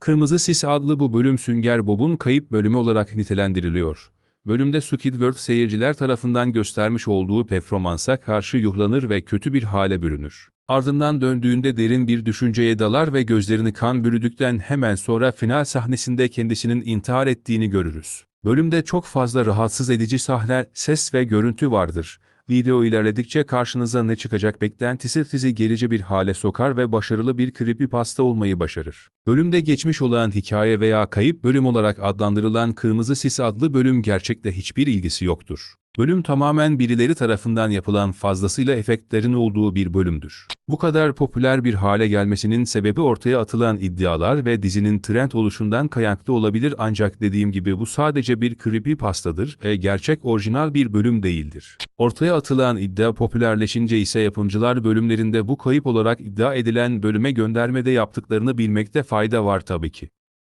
Kırmızı Sis adlı bu bölüm Sünger Bob'un kayıp bölümü olarak nitelendiriliyor. Bölümde Squidward seyirciler tarafından göstermiş olduğu performansa karşı yuhlanır ve kötü bir hale bürünür. Ardından döndüğünde derin bir düşünceye dalar ve gözlerini kan bürüdükten hemen sonra final sahnesinde kendisinin intihar ettiğini görürüz. Bölümde çok fazla rahatsız edici sahne, ses ve görüntü vardır. Video ilerledikçe karşınıza ne çıkacak beklentisi sizi gerici bir hale sokar ve başarılı bir creepypasta olmayı başarır. Bölümde geçmiş olan hikaye veya kayıp bölüm olarak adlandırılan Kırmızı Sis adlı bölüm gerçekle hiçbir ilgisi yoktur. Bölüm tamamen birileri tarafından yapılan fazlasıyla efektlerin olduğu bir bölümdür. Bu kadar popüler bir hale gelmesinin sebebi ortaya atılan iddialar ve dizinin trend oluşundan kaynaklı olabilir ancak dediğim gibi bu sadece bir creepypastadır ve gerçek orijinal bir bölüm değildir. Ortaya atılan iddia popülerleşince ise yapımcılar bölümlerinde bu kayıp olarak iddia edilen bölüme göndermede yaptıklarını bilmekte fayda var tabii ki.